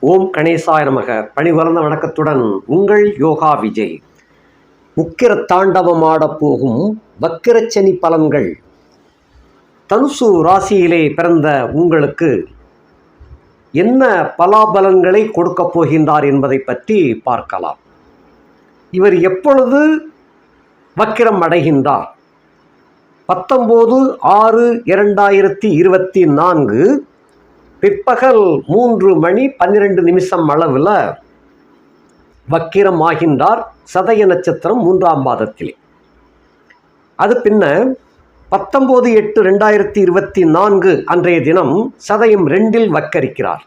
ஓம் கணேசாய நமக. பணிவளர்ந்த வணக்கத்துடன் உங்கள் யோகா விஜய். உக்கிர தாண்டவமாடப் போகும் வக்கிரச்சனி பலன்கள். தனுசு ராசியிலே பிறந்த உங்களுக்கு என்ன பலாபலன்களை கொடுக்கப் போகின்றார் என்பதை பற்றி பார்க்கலாம். இவர் எப்பொழுது வக்கிரம் அடைகின்றார்? பத்தொம்போது ஆறு இரண்டாயிரத்தி இருபத்தி நான்கு பிற்பகல் மூன்று மணி பன்னிரெண்டு நிமிஷம் அளவில் வக்கிரம் ஆகின்றார் சதய நட்சத்திரம் மூன்றாம் பாதத்திலே. அது பின்ன பத்தொம்போது எட்டு ரெண்டாயிரத்தி இருபத்தி நான்கு அன்றைய தினம் சதயம் ரெண்டில் வக்கரிக்கிறார்.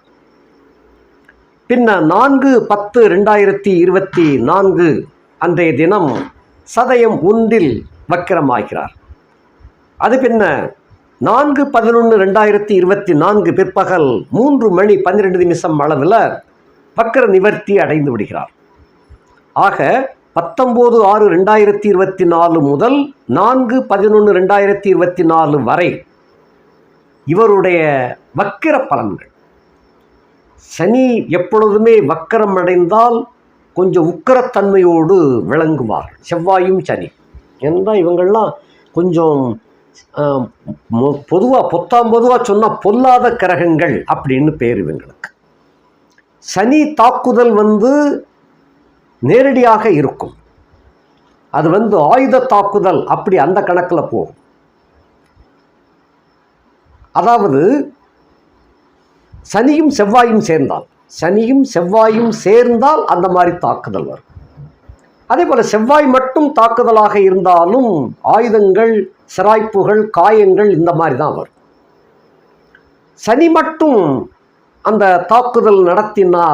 பின்ன நான்கு பத்து ரெண்டாயிரத்தி இருபத்தி நான்கு அன்றைய தினம் சதயம் ஒன்றில் வக்கிரமாகிறார். அது பின்ன நான்கு பதினொன்று ரெண்டாயிரத்தி இருபத்தி நான்கு பிற்பகல் மூன்று மணி பன்னிரெண்டு நிமிஷம் அளவில் வக்கர நிவர்த்தி அடைந்து விடுகிறார். ஆக பத்தொம்போது ஆறு ரெண்டாயிரத்தி இருபத்தி நாலு முதல் நான்கு பதினொன்று ரெண்டாயிரத்தி இருபத்தி நாலு வரை இவருடைய வக்கிர பலன்கள். சனி எப்பொழுதுமே வக்கரம் அடைந்தால் கொஞ்சம் உக்கரத்தன்மையோடு விளங்குவார். செவ்வாயும் சனி. ஏன்னா இவங்கள்லாம் கொஞ்சம் பொதுவாக பொத்தாம் பொதுவாக சொன்னால் பொல்லாத கிரகங்கள் அப்படின்னு பேர் இவங்களுக்கு. சனி தாக்குதல் வந்து நேரடியாக இருக்கும். அது வந்து ஆயுத தாக்குதல் அப்படி அந்த கணக்கில் போகும். அதாவது சனியும் செவ்வாயும் சேர்ந்தால் சனியும் செவ்வாயும் சேர்ந்தால் அந்த மாதிரி தாக்குதல் வரும். அதே போல் செவ்வாய் மட்டும் தாக்குதலாக இருந்தாலும் ஆயுதங்கள் சிராய்ப்புகள் காயங்கள் இந்த மாதிரி தான் வரும். சனி மட்டும் அந்த தாக்குதல் நடத்தினா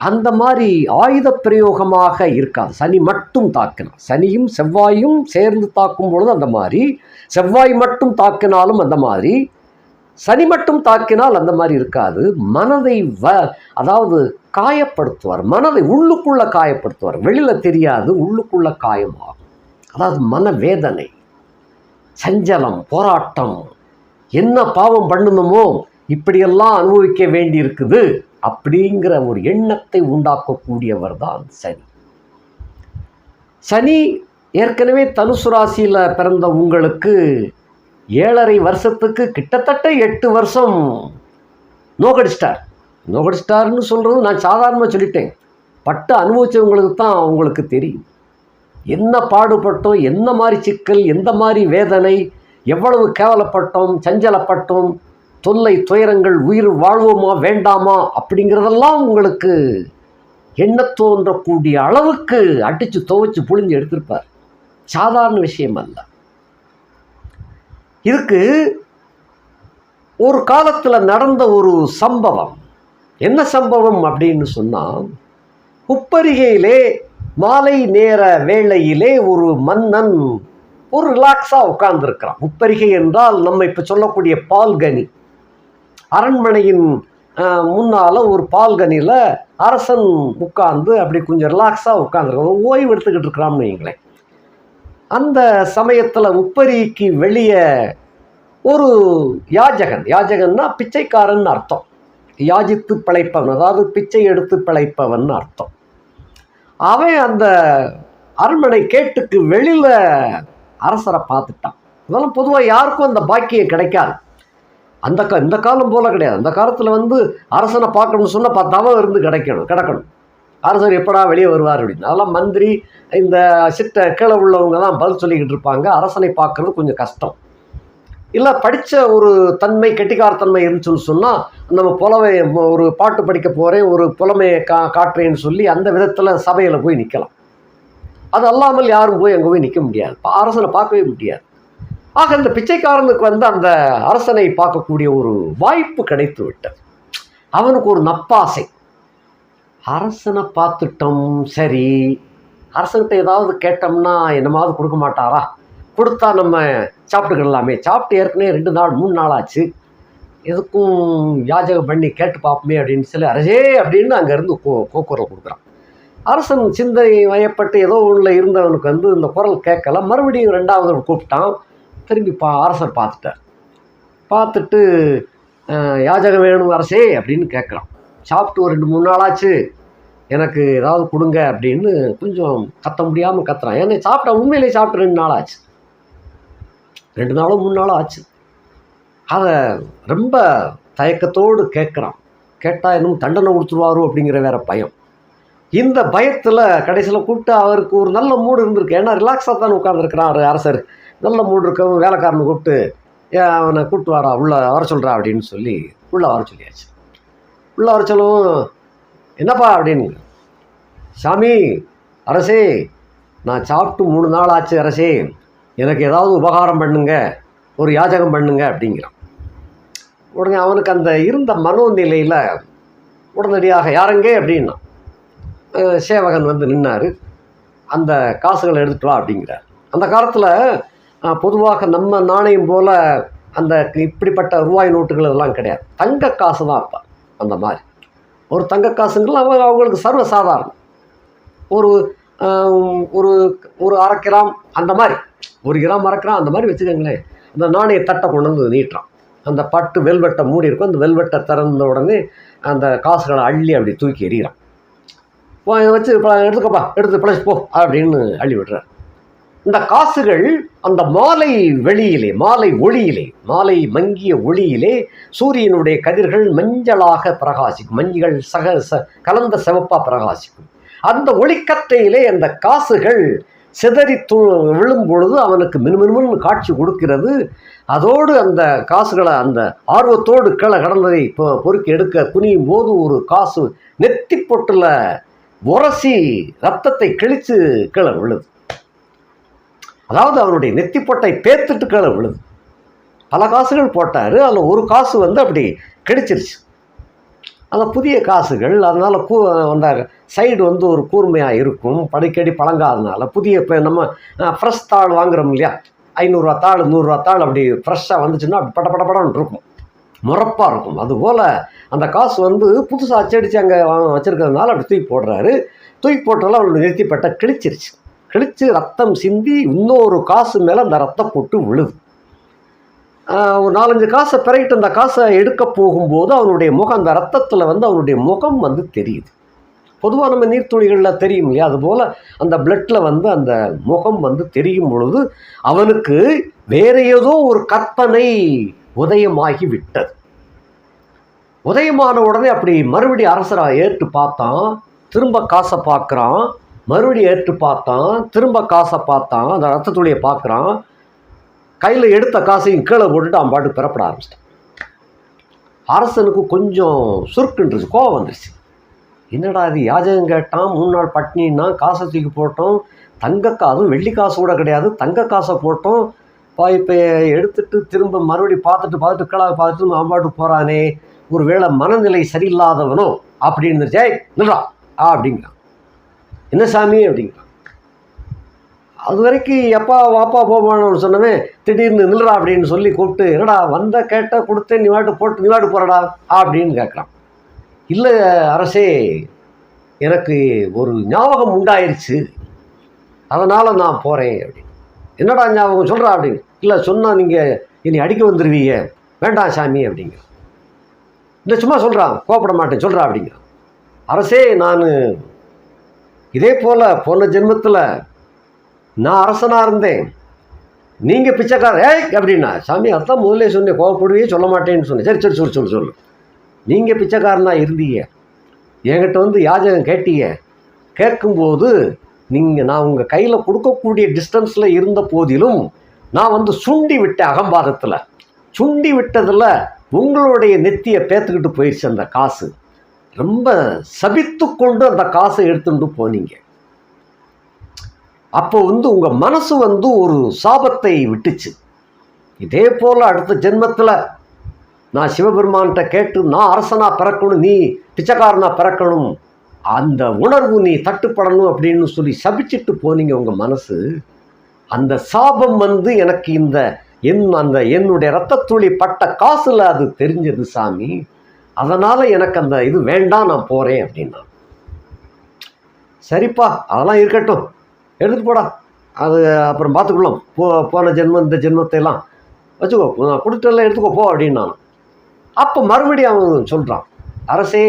அந்த மாதிரி ஆயுத பிரயோகமாக இருக்காது. சனி மட்டும் தாக்கினா சனியும் செவ்வாயும் சேர்ந்து தாக்கும் பொழுது அந்த மாதிரி செவ்வாய் மட்டும் தாக்கினாலும் அந்த மாதிரி சனி மட்டும் தாக்கினால் அந்த மாதிரி இருக்காது. மனதை வ அதாவது காயப்படுத்துவார். மனதை உள்ளுக்குள்ளே காயப்படுத்துவார். வெளியில் தெரியாது உள்ளுக்குள்ளே காயமாகும். அதாவது மனவேதனை சஞ்சலம் போராட்டம் என்ன பாவம் பண்ணணுமோ இப்படியெல்லாம் அனுபவிக்க வேண்டி இருக்குது அப்படிங்கிற ஒரு எண்ணத்தை உண்டாக்கக்கூடியவர் தான் சனி. சனி ஏற்கனவே தனுசு ராசியில் பிறந்த உங்களுக்கு ஏழரை வருஷத்துக்கு கிட்டத்தட்ட எட்டு வருஷம் நோக்கடி ஸ்டார் நோக்கடி ஸ்டார்னு சொல்கிறது நான் சாதாரணமாக சொல்லிட்டேன். பட்டு அனுபவித்தவங்களுக்கு தான் அவங்களுக்கு தெரியும். என்ன பாடுபட்டோம் என்ன மாதிரி சிக்கல் எந்த மாதிரி வேதனை எவ்வளவு கேவலப்பட்டோம் சஞ்சலப்பட்டோம் தொல்லை துயரங்கள் உயிர் வாழ்வோமா வேண்டாமா அப்படிங்கிறதெல்லாம் உங்களுக்கு என்ன தோன்றக்கூடிய அளவுக்கு அடித்து துவைச்சு புழிஞ்சு எடுத்திருப்பார். சாதாரண விஷயம் அல்ல. இதுக்கு ஒரு காலத்தில் நடந்த ஒரு சம்பவம். என்ன சம்பவம் அப்படின்னு சொன்னால் உப்பரிகையிலே மாலை நேர வேளையிலே ஒரு மன்னன் ஒரு ரிலாக்ஸாக உட்கார்ந்துருக்கிறான். உப்பரிகை என்றால் நம்ம இப்போ சொல்லக்கூடிய பால்கனி. அரண்மனையின் முன்னால் ஒரு பால்கனியில் அரசன் உட்கார்ந்து அப்படி கொஞ்சம் ரிலாக்ஸாக உட்காந்துருக்கான் ஓய்வு எடுத்துக்கிட்டு இருக்கிறான்னு வைங்களேன் அந்த சமயத்தில் உப்பரிக்கு வெளியே ஒரு யாஜகன். யாஜகன்னா பிச்சைக்காரன் அர்த்தம். யாஜித்து பிழைப்பவன். அதாவது பிச்சை எடுத்து பிழைப்பவன் அர்த்தம். அவன் அந்த அரண்மனை கேட்டுக்கு வெளியில் அரசரை பார்த்துட்டான். இதெல்லாம் பொதுவாக யாருக்கும் அந்த பாக்கியம் கிடைக்காது. அந்த கா இந்த காலம் போல் கிடையாது. அந்த காலத்தில் வந்து அரசனை பார்க்கணும்னு சொன்னால் பத்தாவும் இருந்து கிடைக்கணும் கிடக்கணும். அரசர் எப்படா வெளியே வருவார் அப்படின்னு. அதெல்லாம் மந்திரி இந்த சிட்ட கீழே உள்ளவங்க தான் பதில் சொல்லிக்கிட்டு இருப்பாங்க. அரசனை பார்க்குறது கொஞ்சம் கஷ்டம். இல்லை படித்த ஒரு தன்மை கெட்டிக்காரத்தன்மை இருந்துச்சுன்னு சொன்னால் நம்ம புலவை ஒரு பாட்டு படிக்க போகிறேன் ஒரு புலமையை கா காட்டுறேன்னு சொல்லி அந்த விதத்தில் சபையில் போய் நிற்கலாம் அது அல்லாமல் யாரும் போய் அங்கே போய் நிற்க முடியாது. அரசனை பார்க்கவே முடியாது. ஆக இந்த பிச்சைக்காரனுக்கு வந்து அந்த அரசனை பார்க்கக்கூடிய ஒரு வாய்ப்பு கிடைத்து விட்டது அவனுக்கு ஒரு நப்பாசை. அரசனை பார்த்துட்டோம் சரி. அரசன்கிட்ட ஏதாவது கேட்டோம்னா என்னமாவது கொடுக்க மாட்டாரா? கொடுத்தா நம்ம சாப்பிட்டுக்கிடலாமே. சாப்பிட்டு ஏற்கனவே ரெண்டு நாள் மூணு நாள் ஆச்சு. எதுக்கும் யாஜகம் பண்ணி கேட்டு பார்ப்போமே அப்படின்னு சொல்லி அரசே அப்படின்னு அங்கேருந்து கோ கோக்குரல் கொடுக்குறான். அரசன் சிந்தனை வயப்பட்டு ஏதோ ஒன்றில் இருந்தவனுக்கு வந்து இந்த குரல் கேட்கல. மறுபடியும் ரெண்டாவது கூப்பிட்டான். திரும்பி பா அரசர் பார்த்துட்டார். பார்த்துட்டு யாஜகம் வேணும் அரசே அப்படின்னு கேட்குறான். சாப்பிட்டு ஒரு ரெண்டு மூணு நாள் ஆச்சு. எனக்கு ஏதாவது கொடுங்க அப்படின்னு கொஞ்சம் கத்த முடியாமல் கத்துறான். ஏன்னா சாப்பிட்ட உண்மையிலே சாப்பிட்டு ரெண்டு நாள் ஆச்சு. ரெண்டு நாளோ மூணு நாளோ ஆச்சு. அதை ரொம்ப தயக்கத்தோடு கேட்குறான். கேட்டால் இன்னும் தண்டனை கொடுத்துருவாரோ அப்படிங்கிற வேற பயம். இந்த பயத்தில் கடைசியில் கூப்பிட்டு அவருக்கு ஒரு நல்ல மூடு இருந்திருக்கு. ஏன்னா ரிலாக்ஸாக தான் உட்காந்துருக்கிறான் அரசர். நல்ல மூடு இருக்கவும் வேலைக்காரனை கூப்பிட்டு "ஏன் அவனை கூப்பிட்டு வாடா உள்ளே வர சொல்கிறா அப்படின்னு சொல்லி உள்ளே வர சொல்லியாச்சு. உள்ளே வர சொல்லவும் என்னப்பா அப்படின்னு? சாமி அரசே நான் சாப்பிட்டு மூணு நாள் ஆச்சு அரசே. எனக்கு ஏதாவது உபகாரம் பண்ணுங்க ஒரு யாஜகம் பண்ணுங்க அப்படிங்கிறான். உடனே அவனுக்கு அந்த இருந்த மனோநிலையில் உடனடியாக யாரங்கே? அப்படின்னா சேவகன் வந்து நின்னார். அந்த காசுகளை எடுத்துட்டு வா அப்படிங்கிறார். அந்த காலத்தில் பொதுவாக நம்ம நாணயம் போல் அந்த இப்படிப்பட்ட ரூபாய் நோட்டுகள் இதெல்லாம் கிடையாது. தங்க காசு தான் அப்போ அந்த மாதிரி. ஒரு தங்க காசுங்கள் அவங்க அவங்களுக்கு சர்வ சாதாரணம் ஒரு ஒரு ஒரு அரை கிராம் அந்த மாதிரி ஒரு கிராம் அரை கிராம் அந்த மாதிரி வச்சுக்கோங்களேன். அந்த நாணய தட்டை கொண்டு வந்து நீட்டுறான். அந்த பட்டு வெல்வெட்டை மூடி இருக்கும். அந்த வெல்வெட்டை திறந்த உடனே அந்த காசுகளை அள்ளி அப்படி தூக்கி எறிகிறான். இதை வச்சு எடுத்துக்கப்பா எடுத்து பிழைச்சி போ அப்படின்னு அள்ளி விடுறார். இந்த காசுகள் அந்த மாலை வெளியிலே மாலை ஒளியிலே மாலை மங்கிய ஒளியிலே சூரியனுடைய கதிர்கள் மஞ்சளாக பிரகாசிக்கும் மஞ்சள் சக ச கலந்த சிவப்பாக பிரகாசிக்கும். அந்த ஒளிக்கற்றையிலே அந்த காசுகள் சிதறி து விழும் பொழுது அவனுக்கு மினுமினுன்னு காட்சி கொடுக்கிறது. அதோடு அந்த காசுகளை அந்த ஆர்வத்தோடு கீழே கடந்ததை பொ பொறுக்கி எடுக்க குனியும் போது ஒரு காசு நெத்தி பொட்டில் உரசி ரத்தத்தை கிழித்து கீழே விழுது. அதாவது அவருடைய நெத்தி பொட்டை பேத்துட்டு கீழே விழுது. பல காசுகள் போட்டார். அதில் ஒரு காசு வந்து அப்படி கிடைச்சிருச்சு. அந்த புதிய காசுகள் அதனால் கூ அந்த சைடு வந்து ஒரு கூர்மையாக இருக்கும். படிக்கடி பழங்காதனால புதிய இப்போ நம்ம ஃப்ரெஷ் தாள் வாங்குறோம் இல்லையா? ஐநூறுரூவா தாள் நூறுரூவா தாள் அப்படி ஃப்ரெஷ்ஷாக வந்துச்சுன்னா அப்படி பட படப்படன்னு இருக்கும். முறப்பாக இருக்கும். அதுபோல் அந்த காசு வந்து புதுசாக அச்சடித்து அங்கே வச்சுருக்கிறதுனால அப்படி தூக்கி போடுறாரு. தூக்கி போட்டாலும் அவரோட நெத்திப்பட்ட கிழிச்சிருச்சு கிழிச்சு ரத்தம் சிந்தி இன்னொரு காசு மேலே அந்த ரத்தம் போட்டு விழுது. ஒரு நாலஞ்சு காசை பிறகிட்டு அந்த காசை எடுக்க போகும்போது அவனுடைய முகம் அந்த ரத்தத்தில் வந்து அவனுடைய முகம் வந்து தெரியுது. பொதுவாக நம்ம நீர்த்துளிகளில் தெரியும் இல்லையா? அதுபோல் அந்த பிளட்டில் வந்து அந்த முகம் வந்து தெரியும் பொழுது அவனுக்கு வேற ஏதோ ஒரு கற்பனை உதயமாகி விட்டது. உதயமான உடனே அப்படி மறுபடி அரசராக ஏற்று பார்த்தான். திரும்ப காசை பார்க்குறான். மறுபடியும் ஏற்று பார்த்தான் திரும்ப காசை பார்த்தான் அந்த ரத்தத்துளியை பார்க்குறான். கையில் எடுத்த காசையும் கீழே போட்டுட்டு அவன் பாட்டு பெறப்பட ஆரம்பிச்சிட்டான். அரசனுக்கு கொஞ்சம் சுருக்குன்றுச்சு கோவம் வந்துருச்சு. என்னடா இது யாஜகம் கேட்டான் மூணு நாள் பட்னின்னா காசை தூக்கி போட்டோம் தங்க அதுவும் வெள்ளி காசு கூட கிடையாது தங்க காசை போட்டோம். பா இப்போ எடுத்துட்டு திரும்ப மறுபடியும் பார்த்துட்டு பார்த்துட்டு கீழே பார்த்துட்டு அவன் பாட்டு போகிறானே ஒரு வேளை மனநிலை சரியில்லாதவனோ அப்படின்னு ஜெய் நில்றா ஆ அப்படிங்கிறான். என்ன சாமி அப்படிங்கிறான். அது வரைக்கும் எப்பா வாப்பா போமான்னு சொன்னவே திடீர்னு நில்றா அப்படின்னு சொல்லி கூப்பிட்டு என்னடா வந்த கேட்ட கொடுத்தேன் நீ வாட்டு போட்டு நீ வாட்டு போகிறடா அப்படின்னு கேட்குறான் இல்லை அரசே எனக்கு ஒரு ஞாபகம் உண்டாயிருச்சு. அதனால் நான் போகிறேன் அப்படின்னு. என்னடா ஞாபகம்? சொல்கிறா அப்படின்னு. இல்லை சொன்னால் நீங்கள் இனி அடிக்க வந்துடுவீங்க வேண்டாம் சாமி அப்படிங்கிற இல்லை சும்மா சொல்கிறான் கோப்பட மாட்டேன் சொல்கிறா அப்படிங்கிறான். அரசே நான் இதே போல் போன ஜென்மத்தில் நான் அரசனாக இருந்தேன். நீங்கள் பிச்சைக்காரர் ஏய் அப்படின்னா சாமி அதான் முதலே சொன்னேன் கோவப்படுவே சொல்ல மாட்டேன்னு சொன்னேன். சரி சரி சொல்லு சொல்லு சொல்லு. நீங்கள் பிச்சைக்காரனா இருந்தீங்க. என்கிட்ட வந்து யாஜகம் கேட்டீங்க. கேட்கும்போது நீங்கள் நான் உங்கள் கையில் கொடுக்கக்கூடிய டிஸ்டன்ஸில் இருந்த போதிலும் நான் வந்து சுண்டி விட்டேன் அகம்பாதத்தில் சுண்டி விட்டதில் உங்களுடைய நெத்தியை பேத்துக்கிட்டு போயிடுச்சு அந்த காசு. ரொம்ப சபித்து கொண்டு அந்த காசை எடுத்துட்டு போனீங்க. அப்போ வந்து உங்கள் மனசு வந்து ஒரு சாபத்தை விட்டுச்சு. இதே போல் அடுத்த ஜென்மத்தில் நான் சிவபெருமான்கிட்ட கேட்டு நான் அரசனாக பிறக்கணும் நீ பிச்சைக்காரனாக பிறக்கணும். அந்த உணர்வு நீ தட்டுப்படணும் அப்படின்னு சொல்லி சபிச்சிட்டு போனீங்க உங்கள் மனசு. அந்த சாபம் வந்து எனக்கு இந்த என் அந்த என்னுடைய ரத்தத்துளி பட்ட காசில் அது தெரிஞ்சது சாமி. அதனால் எனக்கு அந்த இது வேண்டாம் நான் போகிறேன் அப்படின்னா. சரிப்பா அதெல்லாம் இருக்கட்டும். எடுத்து போடா. அது அப்புறம் பார்த்துக்கலாம். போ போன ஜென்மம் இந்த ஜென்மத்தையெல்லாம். வச்சுக்கோ நான் கொடுத்தெல்லாம் எடுத்துக்கோ போ அப்படின்னு நான் அப்போ மறுபடியும் அவன் சொல்கிறான் அரசே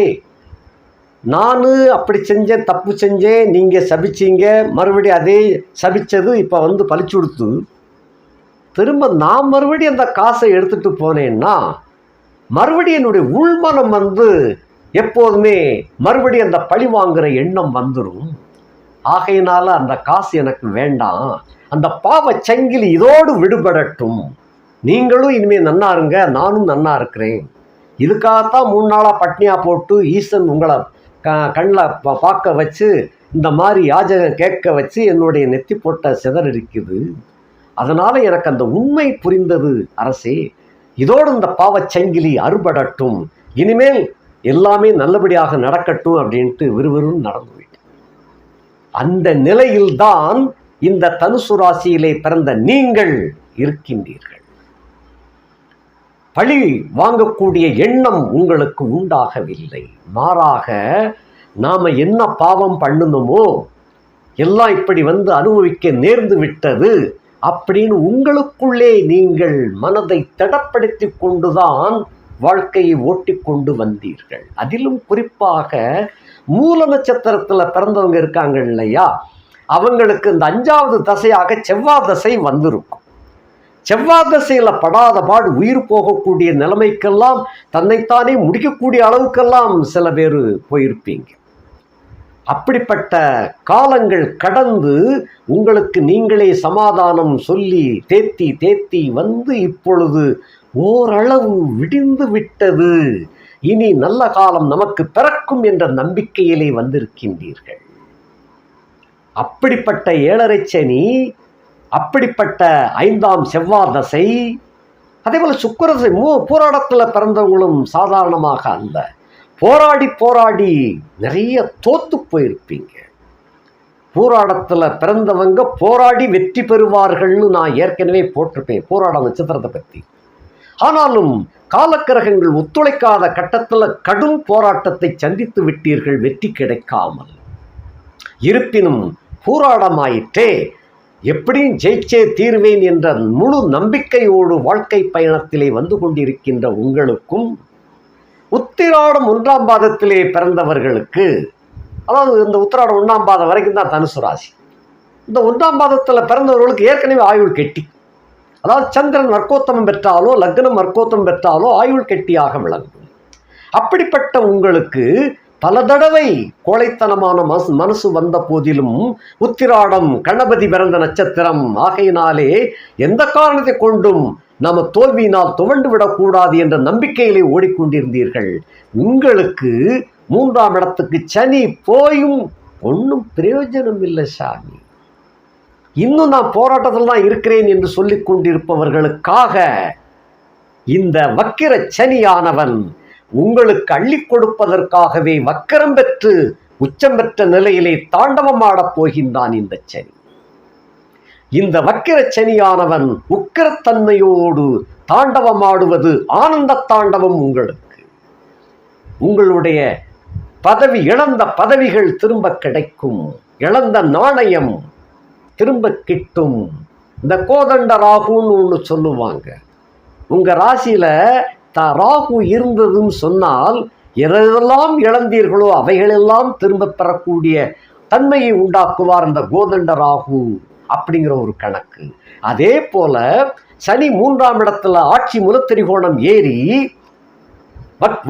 நான் அப்படி செஞ்சேன் தப்பு செஞ்சேன் நீங்கள் சபிச்சீங்க. மறுபடியும் அதே சபிச்சது இப்போ வந்து பழிச்சு கொடுத்து திரும்ப நான் மறுபடியும் அந்த காசை எடுத்துகிட்டு போனேன்னா மறுபடியும் என்னுடைய உள்மனம் வந்து எப்போதுமே மறுபடியும் அந்த பழி வாங்குகிற எண்ணம் வந்துடும் ஆகையினால அந்த காசு எனக்கு வேண்டாம். அந்த பாவ சங்கிலி இதோடு விடுபடட்டும். நீங்களும் இனிமேல் நன்னா இருங்க நானும் நன்னா இருக்கிறேன். இதுக்காகத்தான் மூணு நாளாக பட்னியாக போட்டு ஈசன் உங்களை க கண்ணில் பா பார்க்க வச்சு இந்த மாதிரி யாஜகம் கேட்க வச்சு என்னுடைய நெத்தி போட்ட சிதறடிக்குது. அதனால் எனக்கு அந்த உண்மை புரிந்தது அரசே. இதோடு இந்த பாவச் சங்கிலி அறுபடட்டும். இனிமேல் எல்லாமே நல்லபடியாக நடக்கட்டும் அப்படின்ட்டு விறுவிறுன்னு நடந்து போயிட்டு. அந்த நிலையில்தான் இந்த தனுசு ராசியிலே பிறந்த நீங்கள் இருக்கின்றீர்கள். பழி வாங்கக்கூடிய எண்ணம் உங்களுக்கு உண்டாகவில்லை. மாறாக நாம் என்ன பாவம் பண்ணணுமோ எல்லாம் இப்படி வந்து அனுபவிக்க நேர்ந்து விட்டது. அப்படின்னு உங்களுக்குள்ளே நீங்கள் மனதை தடப்படுத்தி கொண்டுதான் வாழ்க்கையை ஓட்டி கொண்டு வந்தீர்கள். அதிலும் குறிப்பாக மூல நட்சத்திரத்தில் பிறந்தவங்க இருக்காங்க இல்லையா? அவங்களுக்கு இந்த அஞ்சாவது தசையாக செவ்வாய் தசை வந்திருக்கும். செவ்வாய் தசையில் படாத பாடு உயிர் போகக்கூடிய நிலைமைக்கெல்லாம் தன்னைத்தானே முடிக்கக்கூடிய அளவுக்கெல்லாம் சில பேர் போயிருப்பீங்க. அப்படிப்பட்ட காலங்கள் கடந்து உங்களுக்கு நீங்களே சமாதானம் சொல்லி தேத்தி தேத்தி வந்து இப்பொழுது ஓரளவு விடிந்து விட்டது. இனி நல்ல காலம் நமக்கு பிறக்கும் என்ற நம்பிக்கையிலே வந்திருக்கின்றீர்கள். அப்படிப்பட்ட ஏழரை சனி அப்படிப்பட்ட ஐந்தாம் செவ்வாய் தசை அதே போல் சுக்கரசை மூ போராட்டத்தில் பிறந்தவங்களும் சாதாரணமாக அல்ல. போராடி போராடி நிறைய தோத்து போயிருப்பீங்க. போராடத்தில் பிறந்தவங்க போராடி வெற்றி பெறுவார்கள்னு நான் ஏற்கனவே போட்டிருப்பேன் போராட நட்சத்திரத்தை பற்றி ஆனாலும் காலக்கிரகங்கள் ஒத்துழைக்காத கட்டத்தில் கடும் போராட்டத்தை சந்தித்து விட்டீர்கள் வெற்றி கிடைக்காமல். இருப்பினும் போராடமாயிற்றே எப்படியும் ஜெயிச்சே தீர்வேன் என்ற முழு நம்பிக்கையோடு வாழ்க்கை பயணத்திலே வந்து கொண்டிருக்கின்ற உங்களுக்கும் உத்திராடம் ஒன்றாம் பாதத்திலே பிறந்தவர்களுக்கு அதாவது இந்த உத்திராடம் ஒன்றாம் பாதம் வரைக்கும் தான் தனுசு ராசி. இந்த ஒன்றாம் பாதத்தில் பிறந்தவர்களுக்கு ஏற்கனவே ஆயுள் கெட்டி. அதாவது சந்திரன் வர்க்கோத்தமம் பெற்றாலோ லக்னம் வர்க்கோத்தமம் பெற்றாலோ ஆயுள் கெட்டியாக விளங்கும். அப்படிப்பட்ட உங்களுக்கு பல தடவை கோழைத்தனமான மனசு மனசு வந்த போதிலும் உத்திராடம் கணபதி பிறந்த நட்சத்திரம் ஆகையினாலே எந்த காரணத்தை கொண்டும் நம்ம தோல்வியினால் துவண்டு விடக்கூடாது என்ற நம்பிக்கையிலே ஓடிக்கொண்டிருந்தீர்கள். உங்களுக்கு மூன்றாம் இடத்துக்கு சனி போயும் ஒன்றும் பிரயோஜனம் இல்லை சாமி. இன்னும் நான் போராட்டத்தில் தான் இருக்கிறேன் என்று சொல்லிக் கொண்டிருப்பவர்களுக்காக இந்த வக்கிர சனியானவன் உங்களுக்கு அள்ளி கொடுப்பதற்காகவே வக்கரம் பெற்று உச்சம் பெற்ற நிலையிலே தாண்டவமாடப் போகின்றான் இந்த சனி. இந்த வக்கிர சனியானவன் உக்கிரத்தன்மையோடு தாண்டவமாடுவது ஆனந்த தாண்டவம் உங்களுக்கு. உங்களுடைய பதவி இழந்த பதவிகள் திரும்ப கிடைக்கும். இழந்த நாணயம் திரும்ப கிட்டும். இந்த கோதண்ட ராகுன்னு ஒன்று சொல்லுவாங்க. உங்கள் ராசியில் த ராகு இருந்ததுன்னு சொன்னால் எதெல்லாம் இழந்தீர்களோ அவைகளெல்லாம் திரும்ப பெறக்கூடிய தன்மையை உண்டாக்குவார் இந்த கோதண்ட ராகு. அப்படிங்கிற ஒரு கணக்கு. அதே போல சனி மூன்றாம் இடத்துல ஆட்சி முலத்திரிகோணம் ஏறி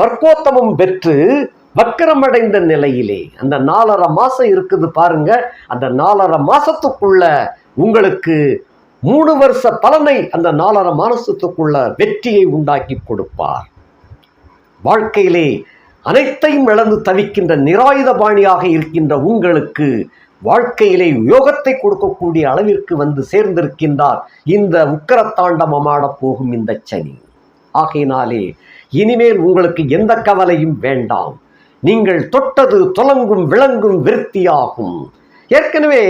வர்க்கோத்தமம் பெற்று வக்கரமடைந்த நிலையிலே அந்த நாலரை மாசம் இருக்குது பாருங்க அந்த நாலரை மாசத்துக்குள்ள உங்களுக்கு மூணு வருஷ பலனை அந்த நாலரை மாசத்துக்குள்ள வெற்றியை உண்டாக்கி கொடுப்பார். வாழ்க்கையிலே அனைத்தையும் இழந்து தவிக்கின்ற நிராயுதபாணியாக இருக்கின்ற உங்களுக்கு வாழ்க்கையிலே யோகத்தை கொடுக்கக்கூடிய அளவிற்கு வந்து சேர்ந்திருக்கின்றார். இந்த உக்கரத்தாண்டமமாடப் போகும் இந்த சனி. ஆகையினாலே இனிமேல் உங்களுக்கு எந்த கவலையும் வேண்டாம். நீங்கள் தொட்டது தொலங்கும் விளங்கும் விருத்தியாகும். ஏற்கனவே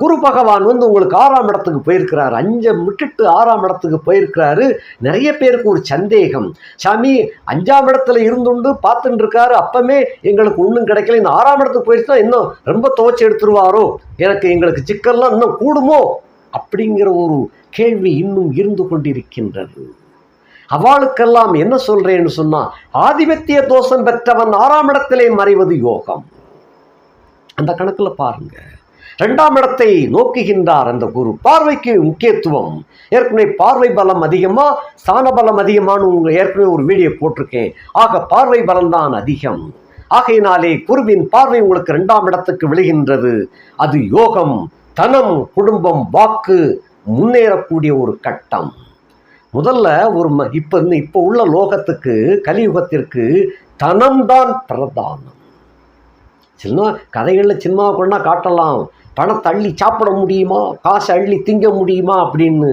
குரு பகவான் வந்து உங்களுக்கு ஆறாம் இடத்துக்கு போயிருக்கிறாரு. அஞ்சை விட்டுட்டு ஆறாம் இடத்துக்கு போயிருக்கிறாரு. நிறைய பேருக்கு ஒரு சந்தேகம். சாமி அஞ்சாம் இடத்துல இருந்துண்டு பார்த்துட்டு இருக்காரு அப்பமே எங்களுக்கு ஒன்றும் கிடைக்கல. இந்த ஆறாம் இடத்துக்கு போயிருச்சுன்னா இன்னும் ரொம்ப துவச்சி எடுத்துருவாரோ? எனக்கு எங்களுக்கு சிக்கல்லாம் இன்னும் கூடுமோ? அப்படிங்கிற ஒரு கேள்வி இன்னும் இருந்து கொண்டிருக்கின்றது. அவளுக்கெல்லாம் என்ன சொல்றேன்னு சொன்னா ஆதிபத்திய தோஷம் பெற்றவன் ஆறாம் இடத்திலே மறைவது யோகம். அந்த கணக்கில் பாருங்கள் ரெண்டாம் இடத்தை நோக்குகின்றார் அந்த குரு. பார்வைக்கு முக்கியத்துவம். ஏற்கனவே பார்வை பலம் அதிகமா ஸ்தான பலம் அதிகமானு உங்க ஏற்கனவே ஒரு வீடியோ போட்டிருக்கேன். ஆக பார்வை பலம் தான் அதிகம். ஆகையினாலே குருவின் பார்வை உங்களுக்கு ரெண்டாம் இடத்துக்கு விழுகின்றது. அது யோகம் தனம் குடும்பம் வாக்கு முன்னேறக்கூடிய ஒரு கட்டம். முதல்ல ஒரு ம இப்போ இப்போ உள்ள லோகத்துக்கு கலியுகத்திற்கு தனம்தான் பிரதானம். சின்ன கதைகளில் சினிமா கொண்டா காட்டலாம். பணத்தை அள்ளி சாப்பிட முடியுமா? காசை அள்ளி திங்க முடியுமா? அப்படின்னு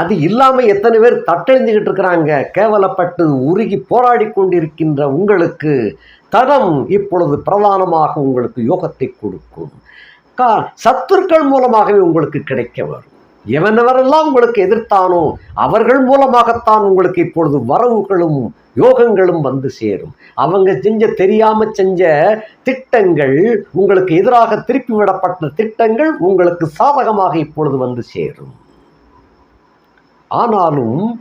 அது இல்லாமல் எத்தனை பேர் தட்டெழுந்துக்கிட்டு இருக்கிறாங்க. கேவலப்பட்டு உருகி போராடி கொண்டிருக்கின்ற உங்களுக்கு தனம் இப்பொழுது பிரதானமாக உங்களுக்கு யோகத்தை கொடுக்கும். கா சத்துருக்கள் மூலமாகவே உங்களுக்கு கிடைக்க வரும். எவனவரெல்லாம் உங்களுக்கு எதிர்த்தானோ அவர்கள் மூலமாகத்தான் உங்களுக்கு இப்பொழுது வரவுகளும் யோகங்களும் வந்து சேரும். அவங்க செஞ்ச தெரியாம செஞ்ச திட்டங்கள் உங்களுக்கு எதிராக திருப்பி விடப்பட்ட திட்டங்கள் உங்களுக்கு சாதகமாக இப்பொழுது வந்து சேரும். ஆனாலும்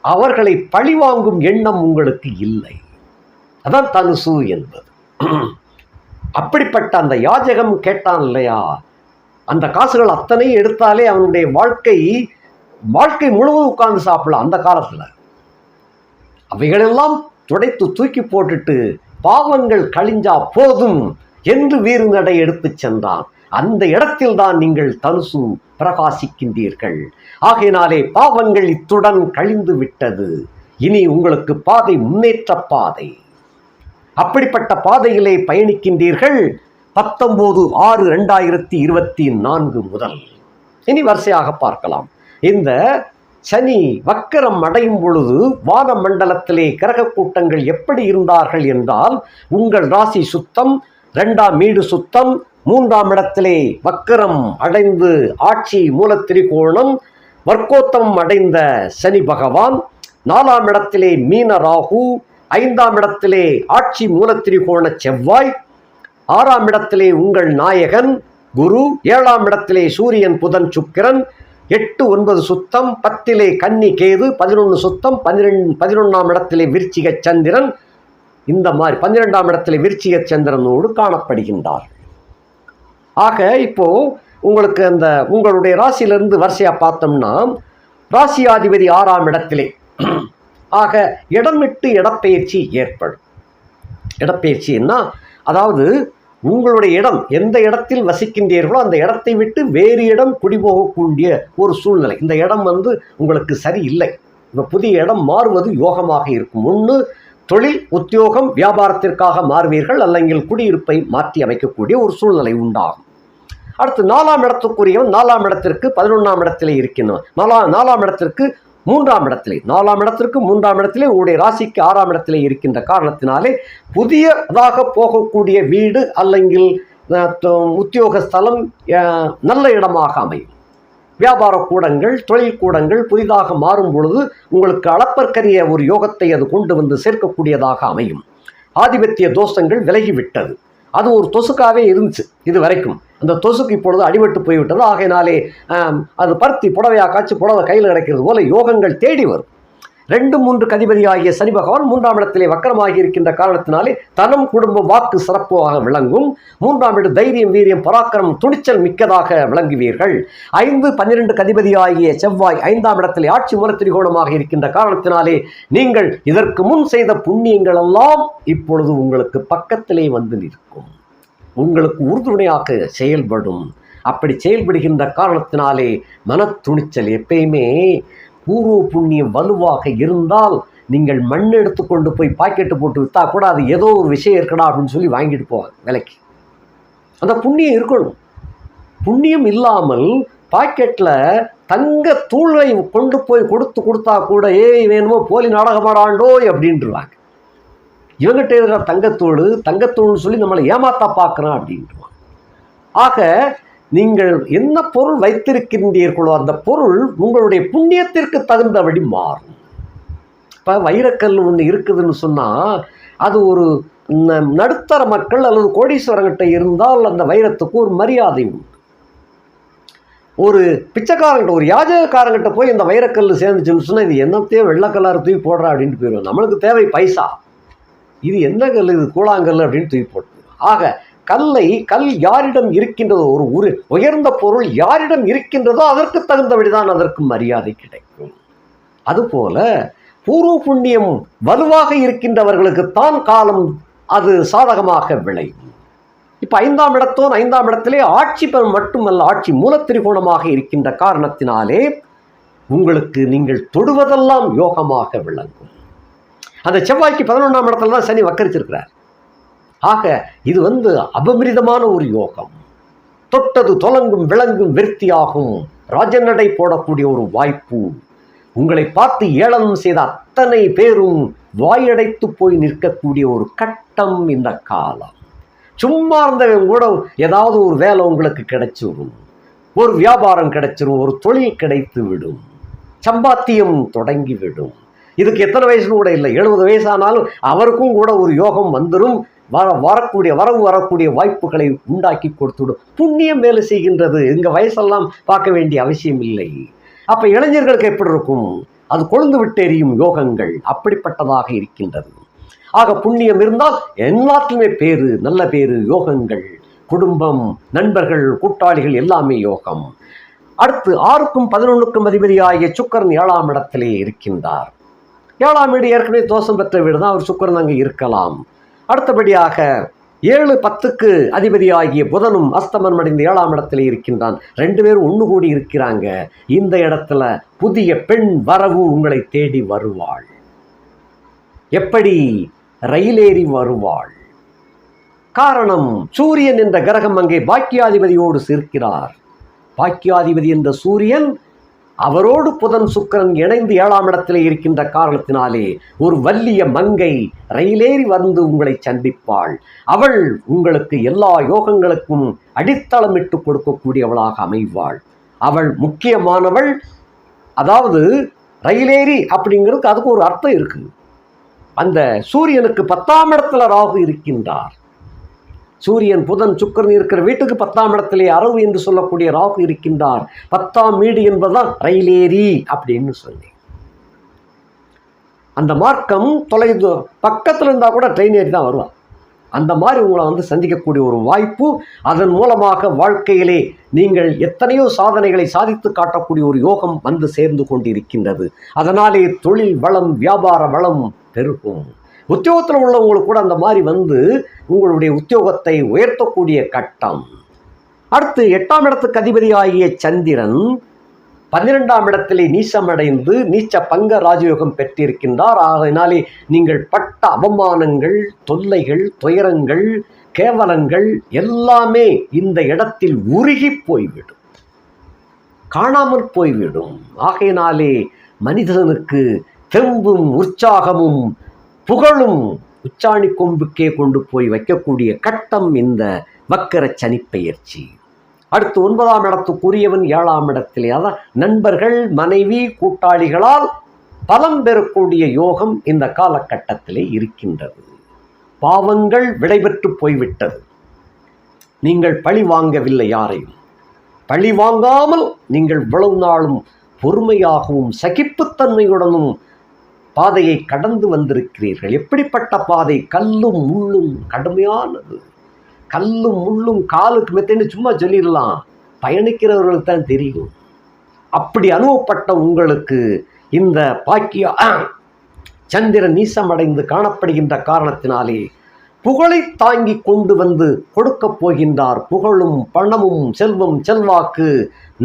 அவர்களை பழிவாங்கும் எண்ணம் உங்களுக்கு இல்லை. அதான் தனுசு என்பது. அப்படிப்பட்ட அந்த யாஜகம் கேட்டான் இல்லையா? அந்த காசுகள் அத்தனை எடுத்தாலே அவனுடைய வாழ்க்கை வாழ்க்கை முழுவதும் உட்கார்ந்து சாப்பிடலாம் அந்த காலத்தில். அவைகளெல்லாம் துடைத்து தூக்கி போட்டுட்டு பாவங்கள் கழிஞ்சா போதும் என்று வீருநடை எடுத்து எடுத்துச் சென்றான். அந்த இடத்தில் தான் நீங்கள் தனுசு பிரகாசிக்கின்றீர்கள். ஆகையினாலே பாவங்கள் இத்துடன் கழிந்து விட்டது. இனி உங்களுக்கு பாதை முன்னேற்ற பாதை. அப்படிப்பட்ட பாதையிலே பயணிக்கின்றீர்கள். பத்தொம்போது ஆறு ரெண்டாயிரத்தி இருபத்தி நான்கு முதல். இனி வரிசையாக பார்க்கலாம். இந்த சனி வக்கரம் அடையும் பொழுது வான மண்டலத்திலே கிரக கூட்டங்கள் எப்படி இருந்தார்கள் என்றால் உங்கள் ராசி சுத்தம் ரெண்டாம் வீடு சுத்தம் மூன்றாம் இடத்திலே வக்கரம் அடைந்து ஆட்சி மூலத்திரிகோணம் வர்க்கோத்தம் அடைந்த சனி பகவான் நாலாம் இடத்திலே மீன ராகு ஐந்தாம் இடத்திலே ஆட்சி மூலத்திரிகோண செவ்வாய் ஆறாம் இடத்திலே உங்கள் நாயகன் குரு ஏழாம் இடத்திலே சூரியன் புதன் சுக்கிரன் எட்டு ஒன்பது சுத்தம் பத்திலே கன்னி கேது பதினொன்று சுத்தம் பன்னிரெண்டு பதினொன்றாம் இடத்திலே விருச்சிக சந்திரன். இந்த மாதிரி பன்னிரெண்டாம் இடத்திலே விருச்சிக சந்திரனோடு காணப்படுகின்றார் ஆக இப்போ உங்களுக்கு அந்த உங்களுடைய ராசியிலிருந்து வரிசையாக பார்த்தோம்னா ராசியாதிபதி ஆறாம் இடத்திலே. ஆக இடம் விட்டு இடப்பெயர்ச்சி ஏற்படும். இடப்பெயர்ச்சின்னா அதாவது உங்களுடைய இடம் எந்த இடத்தில் வசிக்கின்றீர்களோ அந்த இடத்தை விட்டு வேறு இடம் குடிபோகக்கூடிய ஒரு சூழ்நிலை. இந்த இடம் வந்து உங்களுக்கு சரியில்லை இப்போ புதிய இடம் மாறுவது யோகமாக இருக்கும். ஒன்று தொழில் உத்தியோகம் வியாபாரத்திற்காக மாறுவீர்கள். அல்லங்கில் குடியிருப்பை மாற்றி அமைக்கக்கூடிய ஒரு சூழ்நிலை உண்டாகும். அடுத்து நாலாம் இடத்துக்குரியவன் நாலாம் இடத்திற்கு பதினொன்றாம் இடத்திலே இருக்கின்றவன் நாலா நாலாம் இடத்திற்கு மூன்றாம் இடத்திலே நாலாம் இடத்திற்கு மூன்றாம் இடத்திலே உங்களுடைய ராசிக்கு ஆறாம் இடத்திலே இருக்கின்ற காரணத்தினாலே புதியதாக போகக்கூடிய வீடு அல்லங்கில் உத்தியோக ஸ்தலம் நல்ல இடமாக அமையும். வியாபார கூடங்கள் தொழில் கூடங்கள் புதிதாக மாறும் பொழுது உங்களுக்கு அளப்பற்கரிய ஒரு யோகத்தை அது கொண்டு வந்து சேர்க்கக்கூடியதாக அமையும். ஆதிபத்திய தோஷங்கள் விலகிவிட்டது. அது ஒரு தொசுக்காகவே இருந்துச்சு இது வரைக்கும் அந்த தொசுக்கு இப்பொழுது அடிபட்டு போய்விட்டது. ஆகையினாலே அது பருத்தி புடவையா காய்ச்சி புடவை கையில் கிடைக்கிறது போல யோகங்கள் தேடி வரும். ரெண்டு மூன்று கதிபதியாகிய சனி பகவான் மூன்றாம் இடத்திலே வக்கரமாகி இருக்கின்ற காரணத்தினாலே தனம் குடும்பம் வாக்கு சிறப்பாக விளங்கும். மூன்றாம் இடம் தைரியம் வீரியம் பராக்கிரமம் துணிச்சல் மிக்கதாக விளங்குவீர்கள். ஐந்து பன்னிரண்டு கதிபதியாகிய செவ்வாய் ஐந்தாம் இடத்திலே ஆட்சி மூலத்திரிகோணமாக இருக்கின்ற காரணத்தினாலே நீங்கள் இதற்கு முன் செய்த புண்ணியங்கள் எல்லாம் இப்பொழுது உங்களுக்கு பக்கத்திலே வந்து நிற்கும். உங்களுக்கு உறுதுணையாக செயல்படும். அப்படி செயல்படுகின்ற காரணத்தினாலே மனத்துணிச்சல் எப்பயுமே பூர்வ புண்ணியம் வலுவாக இருந்தால் நீங்கள் மண் எடுத்து கொண்டு போய் பாக்கெட்டு போட்டு விற்றா கூட அது ஏதோ ஒரு விஷயம் இருக்கடா அப்படின்னு சொல்லி வாங்கிட்டு போவாங்க விலைக்கு. அந்த புண்ணியம் இருக்கணும். புண்ணியம் இல்லாமல் பாக்கெட்டில் தங்க தூளை கொண்டு போய் கொடுத்து கொடுத்தா கூட ஏய் வேணுமோ போலி நாடகமாடாண்டோய் அப்படின்ட்டுருவாங்க இவங்கிட்ட இருக்கிற தங்கத்தூள் தங்கத்தூள்னு சொல்லி நம்மளை ஏமாத்தா பார்க்குறான் அப்படின்ட்டுருவாங்க ஆக நீங்கள் என்ன பொருள் வைத்திருக்கின்றீர்களோ அந்த பொருள் உங்களுடைய புண்ணியத்திற்கு தகுந்தபடி மாறும். இப்போ வைரக்கல் ஒன்று இருக்குதுன்னு சொன்னால் அது ஒரு நடுத்தர மக்கள் அல்லது கோடீஸ்வரங்கிட்ட இருந்தால் அந்த வைரத்துக்கு ஒரு மரியாதை உண்டு. ஒரு பிச்சைக்காரங்கிட்ட ஒரு யாஜகக்காரங்கிட்ட போய் இந்த வைரக்கல் சேர்ந்துச்சுன்னு சொன்னால் இது என்னத்தையே வெள்ளக்கல்லாறு தூக்கி போடுறா அப்படின்ட்டு போயிடுவோம் நம்மளுக்கு தேவை பைசா. இது என்ன கல் இது கூழாங்கல் அப்படின்னு தூக்கி போட்டு ஆக கல்லை கல் யாரிடம் இருக்கின்றதோ ஒரு உரு உயர்ந்த பொருள் யாரிடம் இருக்கின்றதோ அதற்கு தகுந்தபடிதான் அதற்கு மரியாதை கிடைக்கும். அதுபோல பூர்வ புண்ணியம் வலுவாக இருக்கின்றவர்களுக்குத்தான் காலம் அது சாதகமாக விளையும். இப்போ ஐந்தாம் இடத்தோன் ஐந்தாம் இடத்திலே ஆட்சி பெறும் மட்டுமல்ல ஆட்சி மூலத்திரிகோணமாக இருக்கின்ற காரணத்தினாலே உங்களுக்கு நீங்கள் தொடுவதெல்லாம் யோகமாக விளங்கும். அந்த செவ்வாய்க்கு பதினொன்றாம் இடத்துல தான் சனி வக்கரிச்சிருக்கிறார். ஆக இது வந்து அபமிரிதமான ஒரு யோகம். தொட்டது தொலங்கும் விளங்கும் விருத்தியாகும். ராஜநடை போடக்கூடிய ஒரு வாய்ப்பு. உங்களை பார்த்து ஏளனம் செய்த அத்தனை பேரும் வாயடைத்து போய் நிற்கக்கூடிய ஒரு கட்டம் இந்த காலம். சும்மா இருந்தவன் கூட ஏதாவது ஒரு வேலை உங்களுக்கு கிடைச்சிடும் ஒரு வியாபாரம் கிடைச்சிடும் ஒரு தொழில் கிடைத்து விடும். சம்பாத்தியம் தொடங்கி விடும். இதுக்கு எத்தனை வயசுன்னு கூட இல்லை எழுபது வயசானாலும் அவருக்கும் கூட ஒரு யோகம் வந்துடும் வர வரக்கூடிய வரவு வரக்கூடிய வாய்ப்புகளை உண்டாக்கி கொடுத்துவிடும். புண்ணியம் வேலை செய்கின்றது. எங்கள் வயசெல்லாம் பார்க்க வேண்டிய அவசியம் இல்லை. அப்போ இளைஞர்களுக்கு எப்படி இருக்கும்? அது கொழுந்து விட்டு எரியும் யோகங்கள் அப்படிப்பட்டதாக இருக்கின்றது. ஆக புண்ணியம் இருந்தால் எல்லாத்துலையுமே பேரு நல்ல பேரு யோகங்கள். குடும்பம் நண்பர்கள் கூட்டாளிகள் எல்லாமே யோகம். அடுத்து ஆறுக்கும் பதினொன்றுக்கும் அதிபதியாகிய சுக்கரன் ஏழாம் இடத்திலே இருக்கின்றார். ஏழாம் வீடு ஏற்கனவே தோஷம் பெற்ற வீடு தான் அவர் சுக்கரன் அங்கே இருக்கலாம். அடுத்தபடியாக ஏழு பத்துக்கு அதிபதியாகிய புதனும் அஸ்தமனம் அடைந்த ஏழாம் இடத்துல இருக்கின்றான். ரெண்டு பேரும் ஒன்று கூடி இருக்கிறாங்க. இந்த இடத்துல புதிய பெண் வரவு உங்களை தேடி வருவாள். எப்படி? ரயிலேறி வருவாள். காரணம் சூரியன் என்ற கிரகம் அங்கே பாக்கியாதிபதியோடு சேர்க்கிறார். பாக்கியாதிபதி என்ற சூரியன் அவரோடு புதன் சுக்கிரன் இணைந்து ஏழாம் இடத்திலே இருக்கின்ற காரணத்தினாலே ஒரு வல்லிய மங்கை ரயிலேறி வந்து உங்களை சந்திப்பாள். அவள் உங்களுக்கு எல்லா யோகங்களுக்கும் அடித்தளமிட்டு கொடுக்கக்கூடியவளாக அமைவாள். அவள் முக்கியமானவள் அதாவது ரயிலேறி அப்படிங்கிறதுக்கு அதுக்கு ஒரு அர்த்தம் இருக்கு அந்த சூரியனுக்கு பத்தாம் இடத்துல ராகு இருக்கின்றார். சூரியன் புதன் சுக்கரன் இருக்கிற வீட்டுக்கு பத்தாம் இடத்திலே அரவு என்று சொல்லக்கூடிய ராகு இருக்கின்றார். பத்தாம் வீடு என்பதுதான் ரயிலேறி அப்படின்னு சொல்லி. அந்த மார்க்கம் தொலை பக்கத்தில் இருந்தால் கூட ட்ரெயின் ஏறி தான் வருவான். அந்த மாதிரி உங்களை வந்து சந்திக்கக்கூடிய ஒரு வாய்ப்பு அதன் மூலமாக வாழ்க்கையிலே நீங்கள் எத்தனையோ சாதனைகளை சாதித்து காட்டக்கூடிய ஒரு யோகம் வந்து சேர்ந்து கொண்டிருக்கின்றது. அதனாலே தொழில் வளம் வியாபார வளம் பெருகும். உத்தியோகத்தில் உள்ளவங்களுக்கு கூட அந்த மாதிரி வந்து உங்களுடைய உத்தியோகத்தை உயர்த்தக்கூடிய கட்டம். அடுத்து எட்டாம் இடத்துக்கு அதிபதியாகிய சந்திரன் பன்னிரெண்டாம் இடத்திலே நீச்சமடைந்து நீச்ச பங்க ராஜயோகம் பெற்றிருக்கின்றார். ஆகையினாலே நீங்கள் பட்ட அவமானங்கள் தொல்லைகள் துயரங்கள் கேவலங்கள் எல்லாமே இந்த இடத்தில் உருகி போய்விடும். காணாமல் போய்விடும். ஆகையினாலே மனிதனுக்கு தெம்பும் உற்சாகமும் புகழும் உச்சாணி கொம்புக்கே கொண்டு போய் வைக்கக்கூடிய கட்டம் இந்த வக்கர சனிப்பெயர்ச்சி அடுத்து ஒன்பதாம் இடத்துக்குரியவன் ஏழாம் இடத்திலே. அதான் நண்பர்கள் மனைவி கூட்டாளிகளால் பலம் பெறக்கூடிய யோகம் இந்த காலகட்டத்திலே இருக்கின்றது. பாவங்கள் விடைபெற்று போய்விட்டது. நீங்கள் பழி வாங்கவில்லை யாரையும். பழி வாங்காமல் நீங்கள் இவ்வளவு நாளும் பொறுமையாகவும் சகிப்புத்தன்மையுடனும் பாதையை கடந்து வந்திருக்கிறீர்கள். எப்படிப்பட்ட பாதை? கல்லும் முள்ளும் கடுமையானது. கல்லும் முள்ளும் காலுக்கு மெத்தேன்னு சும்மா சொல்லிடலாம். பயணிக்கிறவர்களுக்கு தான் தெரியும். அப்படி அனுபவப்பட்ட உங்களுக்கு இந்த பாக்கிய சந்திரன் நீசமடைந்து காணப்படுகின்ற காரணத்தினாலே புகழை தாங்கி கொண்டு வந்து கொடுக்கப் போகின்றார். புகழும் பணமும் செல்வம் செல்வாக்கு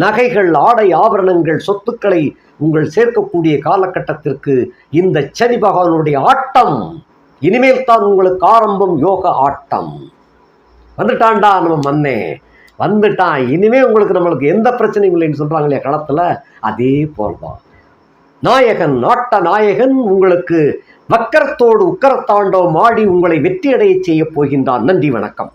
நகைகள் ஆடை ஆபரணங்கள் சொத்துக்களை உங்கள் சேர்க்கக்கூடிய காலகட்டத்திற்கு இந்த சனி பகவானுடைய ஆட்டம். இனிமேல் தான் உங்களுக்கு ஆரம்பம் யோக ஆட்டம். வந்துட்டான்டா நம்ம மண்ணே வந்துட்டான். இனிமே உங்களுக்கு நம்மளுக்கு எந்த பிரச்சனையும் இல்லைன்னு சொல்கிறாங்களே இல்லையா களத்துல அதே போல்தான் நாயகன் நாட்ட நாயகன் உங்களுக்கு வக்கரத்தோடு உக்கரத்தாண்டோ ஆடி உங்களை வெற்றியடைய செய்யப் போகின்றான். நன்றி வணக்கம்.